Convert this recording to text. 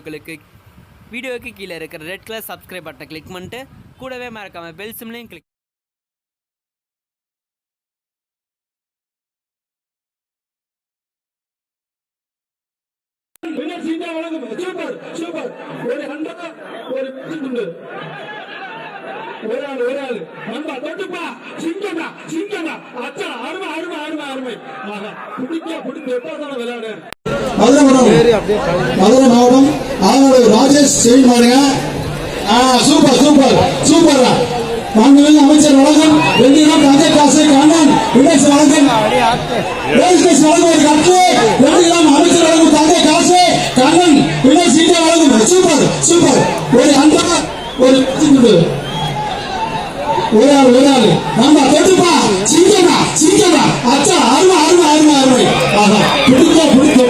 உங்களுக்கு வீடியோவுக்கு கீழே இருக்கிற ரெட் கலர் சப்ஸ்கிரைப் பட்டனை கிளிக் பண்ணிட்டு கூடவே மறக்காம பெல் சிம்லையும் கிளிக் சூப்பர் சூப்பர். ஒரு ஆள் ஒரு ஆள். நண்பா தொட்டுப்பா. சிங்கம்டா சிங்கம்டா. அச்சா அருமை அருமை அருமை அருமை. ஆஹா பிடிக்க பிடிக்க எப்போதான விளையாடு. மதுரை மாவட்டம் மதுரை ராஜேஷ் செய்ய பாருங்க. சூப்பர் சூப்பர் சூப்பர் மாண்புமிகு அமைச்சர் வழங்கும் வெள்ளிடம் தஞ்சை காசு கண்ணன் விடேஷ் வழங்கும் விடேஷ் வழங்கும் ஒரு கட்டு வெள்ளிடம் அமைச்சர் வழங்கும் தஞ்சை காசு. கண்ணன் விடேஷ் சீட்டை வழங்கும் சூப்பர் சூப்பர் ஒரு அண்டா ஒரு ஒரு ஆள் ஒரு ஆள். நம்ம தொட்டுப்பா. சீக்கிரமா சீக்கிரமா அச்சா அருமை அருமை அருமை அருமை. ஆஹா பிடிக்க பிடிக்க